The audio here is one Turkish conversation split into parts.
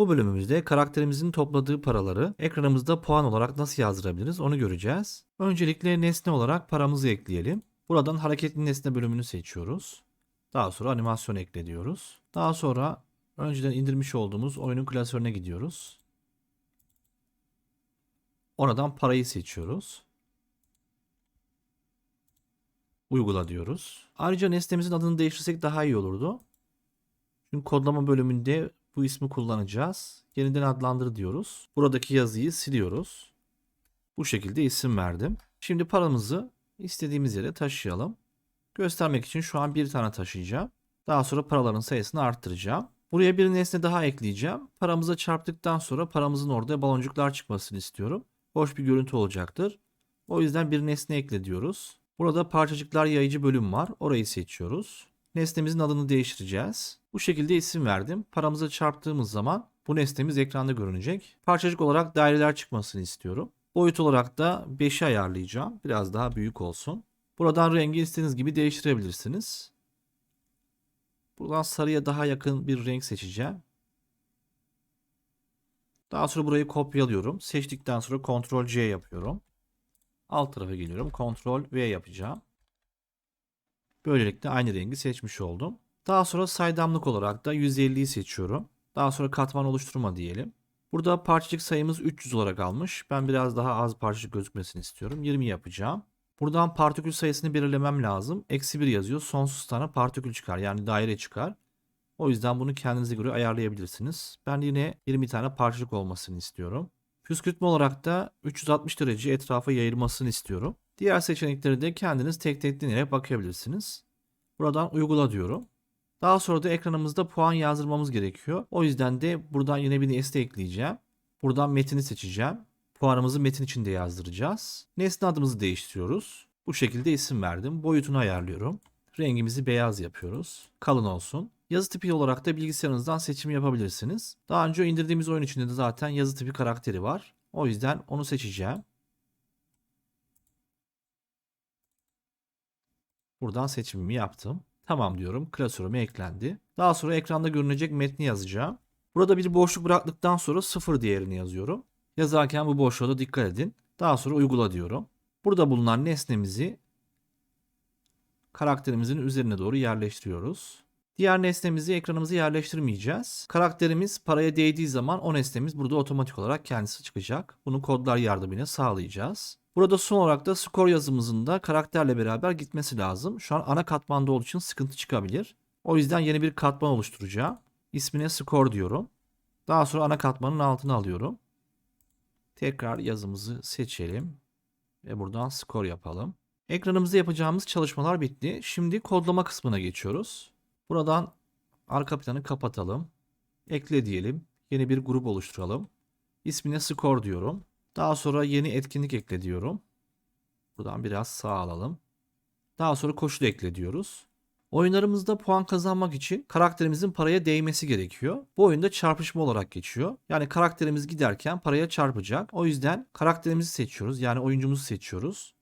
Bu bölümümüzde karakterimizin topladığı paraları ekranımızda puan olarak nasıl yazdırabiliriz onu göreceğiz. Öncelikle nesne olarak paramızı ekleyelim. Buradan hareketli nesne bölümünü seçiyoruz. Daha sonra animasyon ekle diyoruz. Daha sonra önceden indirmiş olduğumuz oyunun klasörüne gidiyoruz. Oradan parayı seçiyoruz. Uygula diyoruz. Ayrıca nesnemizin adını değiştirsek daha iyi olurdu. Çünkü kodlama bölümünde bu ismi kullanacağız. Yeniden adlandır diyoruz. Buradaki yazıyı siliyoruz. Bu şekilde isim verdim. Şimdi paramızı istediğimiz yere taşıyalım. Göstermek için şu an bir tane taşıyacağım. Daha sonra paraların sayısını arttıracağım. Buraya bir nesne daha ekleyeceğim. Paramıza çarptıktan sonra paramızın orada baloncuklar çıkmasını istiyorum. Hoş bir görüntü olacaktır. O yüzden bir nesne ekle diyoruz. Burada parçacıklar yayıcı bölüm var. Orayı seçiyoruz. Nesnemizin adını değiştireceğiz. Bu şekilde isim verdim. Paramıza çarptığımız zaman bu nesnemiz ekranda görünecek. Parçacık olarak daireler çıkmasını istiyorum. Boyut olarak da 5'i ayarlayacağım. Biraz daha büyük olsun. Buradan rengi istediğiniz gibi değiştirebilirsiniz. Buradan sarıya daha yakın bir renk seçeceğim. Daha sonra burayı kopyalıyorum. Seçtikten sonra Ctrl C yapıyorum. Alt tarafa geliyorum. Ctrl V yapacağım. Böylelikle aynı rengi seçmiş oldum. Daha sonra saydamlık olarak da 150'yi seçiyorum. Daha sonra katman oluşturma diyelim. Burada parçacık sayımız 300 olarak almış. Ben biraz daha az parçacık gözükmesini istiyorum. 20 yapacağım. Buradan partikül sayısını belirlemem lazım. Eksi 1 yazıyor. Sonsuz tane partikül çıkar. Yani daire çıkar. O yüzden bunu kendinize göre ayarlayabilirsiniz. Ben yine 20 tane parçacık olmasını istiyorum. Püskürtme olarak da 360 derece etrafa yayılmasını istiyorum. Diğer seçenekleri de kendiniz tek tek deneyerek bakabilirsiniz. Buradan uygula diyorum. Daha sonra da ekranımızda puan yazdırmamız gerekiyor. O yüzden de buradan yine bir nesne ekleyeceğim. Buradan metini seçeceğim. Puanımızı metin içinde yazdıracağız. Nesne adımızı değiştiriyoruz. Bu şekilde isim verdim. Boyutunu ayarlıyorum. Rengimizi beyaz yapıyoruz. Kalın olsun. Yazı tipi olarak da bilgisayarınızdan seçim yapabilirsiniz. Daha önce indirdiğimiz oyun içinde de zaten yazı tipi karakteri var. O yüzden onu seçeceğim. Buradan seçimimi yaptım. Tamam diyorum. Klasörüme eklendi. Daha sonra ekranda görünecek metni yazacağım. Burada bir boşluk bıraktıktan sonra sıfır değerini yazıyorum. Yazarken bu boşluğa da dikkat edin. Daha sonra uygula diyorum. Burada bulunan nesnemizi karakterimizin üzerine doğru yerleştiriyoruz. Diğer nesnemizi ekranımıza yerleştirmeyeceğiz. Karakterimiz paraya değdiği zaman o nesnemiz burada otomatik olarak kendisi çıkacak. Bunu kodlar yardımıyla sağlayacağız. Burada son olarak da skor yazımızın da karakterle beraber gitmesi lazım. Şu an ana katmanda olduğu için sıkıntı çıkabilir. O yüzden yeni bir katman oluşturacağım. İsmine skor diyorum. Daha sonra ana katmanın altına alıyorum. Tekrar yazımızı seçelim. Ve buradan skor yapalım. Ekranımızda yapacağımız çalışmalar bitti. Şimdi kodlama kısmına geçiyoruz. Buradan arka planı kapatalım. Ekle diyelim. Yeni bir grup oluşturalım. İsmine skor diyorum. Daha sonra yeni etkinlik ekle diyorum. Buradan biraz sağ alalım. Daha sonra koşul ekle diyoruz. Oyunlarımızda puan kazanmak için karakterimizin paraya değmesi gerekiyor. Bu oyunda çarpışma olarak geçiyor. Yani karakterimiz giderken paraya çarpacak. O yüzden karakterimizi seçiyoruz. Yani oyuncumuzu seçiyoruz.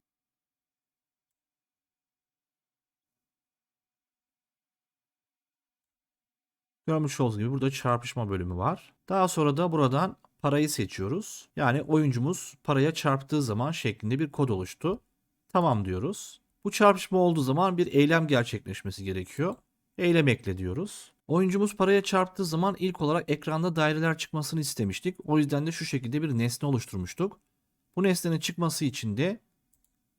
Görmüş olduğunuz gibi burada çarpışma bölümü var. Daha sonra da buradan parayı seçiyoruz. Yani oyuncumuz paraya çarptığı zaman şeklinde bir kod oluştu. Tamam diyoruz. Bu çarpışma olduğu zaman bir eylem gerçekleşmesi gerekiyor. Eylem ekle diyoruz. Oyuncumuz paraya çarptığı zaman ilk olarak ekranda daireler çıkmasını istemiştik. O yüzden de şu şekilde bir nesne oluşturmuştuk. Bu nesnenin çıkması için de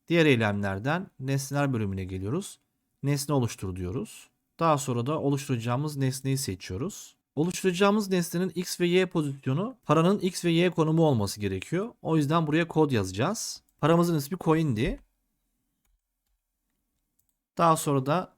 diğer eylemlerden nesneler bölümüne geliyoruz. Nesne oluştur diyoruz. Daha sonra da oluşturacağımız nesneyi seçiyoruz. Oluşturacağımız nesnenin x ve y pozisyonu paranın x ve y konumu olması gerekiyor. O yüzden buraya kod yazacağız. Paramızın ismi coin'di. Daha sonra da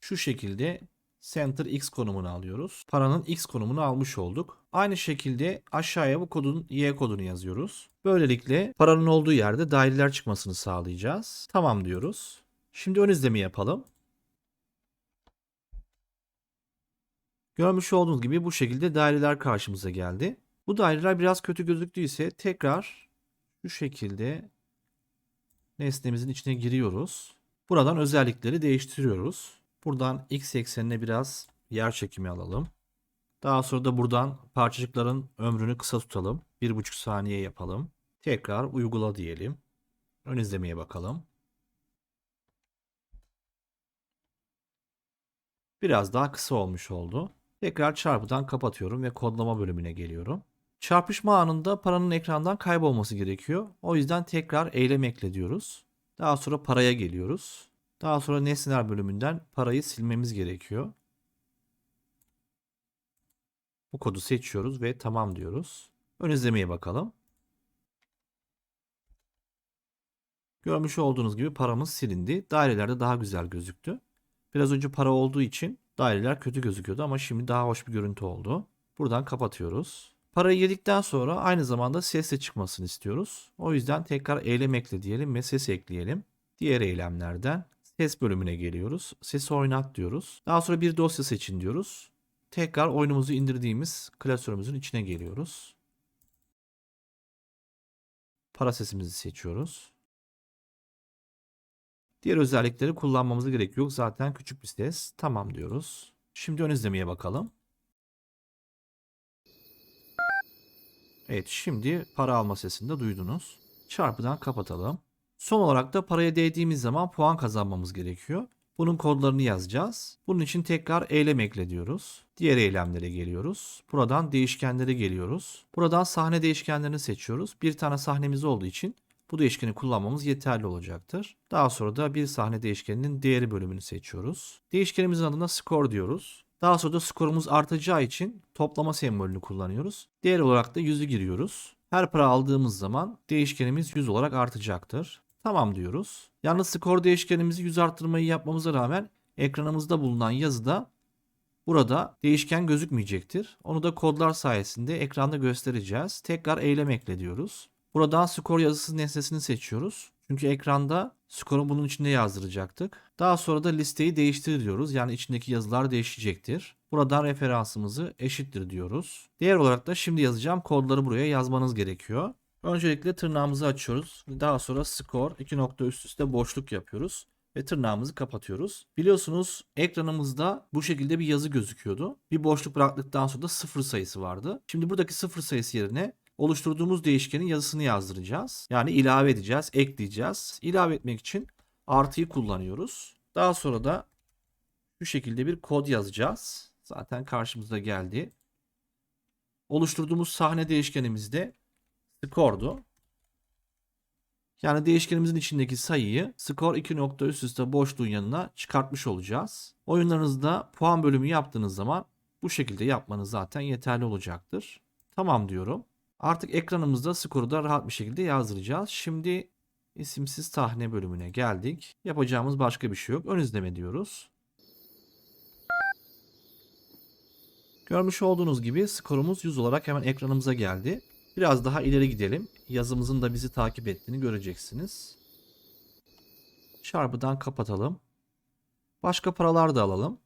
şu şekilde center x konumunu alıyoruz. Paranın x konumunu almış olduk. Aynı şekilde aşağıya bu kodun y kodunu yazıyoruz. Böylelikle paranın olduğu yerde daireler çıkmasını sağlayacağız. Tamam diyoruz. Şimdi ön izlemi yapalım. Görmüş olduğunuz gibi bu şekilde daireler karşımıza geldi. Bu daireler biraz kötü gözüktüyse tekrar şu şekilde nesnemizin içine giriyoruz. Buradan özellikleri değiştiriyoruz. Buradan x eksenine biraz yer çekimi alalım. Daha sonra da buradan parçacıkların ömrünü kısa tutalım. 1,5 saniye yapalım. Tekrar uygula diyelim. Ön izlemeye bakalım. Biraz daha kısa olmuş oldu. Tekrar çarpıdan kapatıyorum ve kodlama bölümüne geliyorum. Çarpışma anında paranın ekrandan kaybolması gerekiyor. O yüzden tekrar eylem ekle diyoruz. Daha sonra paraya geliyoruz. Daha sonra nesneler bölümünden parayı silmemiz gerekiyor. Bu kodu seçiyoruz ve tamam diyoruz. Ön izlemeye bakalım. Görmüş olduğunuz gibi paramız silindi. Dairelerde daha güzel gözüktü. Biraz önce para olduğu için daireler kötü gözüküyordu ama şimdi daha hoş bir görüntü oldu. Buradan kapatıyoruz. Parayı yedikten sonra aynı zamanda ses de çıkmasını istiyoruz. O yüzden tekrar eylem ekle diyelim ve ses ekleyelim. Diğer eylemlerden ses bölümüne geliyoruz. Sesi oynat diyoruz. Daha sonra bir dosya seçin diyoruz. Tekrar oyunumuzu indirdiğimiz klasörümüzün içine geliyoruz. Para sesimizi seçiyoruz. Diğer özellikleri kullanmamıza gerek yok. Zaten küçük bir ses. Tamam diyoruz. Şimdi ön izlemeye bakalım. Evet şimdi para alma sesini de duydunuz. Çarpıdan kapatalım. Son olarak da paraya değdiğimiz zaman puan kazanmamız gerekiyor. Bunun kodlarını yazacağız. Bunun için tekrar eylem ekle diyoruz. Diğer eylemlere geliyoruz. Buradan değişkenlere geliyoruz. Buradan sahne değişkenlerini seçiyoruz. Bir tane sahnemiz olduğu için bu değişkeni kullanmamız yeterli olacaktır. Daha sonra da bir sahne değişkeninin değeri bölümünü seçiyoruz. Değişkenimizin adına score diyoruz. Daha sonra da skorumuz artacağı için toplama sembolünü kullanıyoruz. Değer olarak da 100'ü giriyoruz. Her para aldığımız zaman değişkenimiz 100 olarak artacaktır. Tamam diyoruz. Yalnız skor değişkenimizi 100 arttırmayı yapmamıza rağmen ekranımızda bulunan yazıda burada değişken gözükmeyecektir. Onu da kodlar sayesinde ekranda göstereceğiz. Tekrar eylem ekle diyoruz. Buradan skor yazısı nesnesini seçiyoruz. Çünkü ekranda skoru bunun içinde yazdıracaktık. Daha sonra da listeyi değiştir diyoruz. Yani içindeki yazılar değişecektir. Buradan referansımızı eşittir diyoruz. Diğer olarak da şimdi yazacağım kodları buraya yazmanız gerekiyor. Öncelikle tırnağımızı açıyoruz. Daha sonra skor iki nokta üst üste boşluk yapıyoruz ve tırnağımızı kapatıyoruz. Biliyorsunuz ekranımızda bu şekilde bir yazı gözüküyordu. Bir boşluk bıraktıktan sonra da sıfır sayısı vardı. Şimdi buradaki sıfır sayısı yerine oluşturduğumuz değişkenin yazısını yazdıracağız. Yani ilave edeceğiz, ekleyeceğiz. İlave etmek için artıyı kullanıyoruz. Daha sonra da şu şekilde bir kod yazacağız. Zaten karşımıza geldi. Oluşturduğumuz sahne değişkenimizde skordu. Yani değişkenimizin içindeki sayıyı skor 2 nokta üst üste boşluğun yanına çıkartmış olacağız. Oyunlarınızda puan bölümü yaptığınız zaman bu şekilde yapmanız zaten yeterli olacaktır. Tamam diyorum. Artık ekranımızda skoru da rahat bir şekilde yazdıracağız. Şimdi isimsiz sahne bölümüne geldik. Yapacağımız başka bir şey yok. Ön izleme diyoruz. Görmüş olduğunuz gibi skorumuz 100 olarak hemen ekranımıza geldi. Biraz daha ileri gidelim. Yazımızın da bizi takip ettiğini göreceksiniz. Çarpıdan kapatalım. Başka paralar da alalım.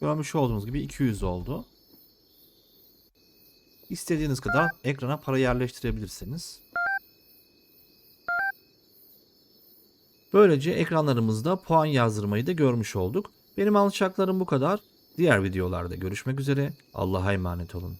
Görmüş olduğunuz gibi 200 oldu. İstediğiniz kadar ekrana para yerleştirebilirsiniz. Böylece ekranlarımızda puan yazdırmayı da görmüş olduk. Benim alacaklarım bu kadar. Diğer videolarda görüşmek üzere. Allah'a emanet olun.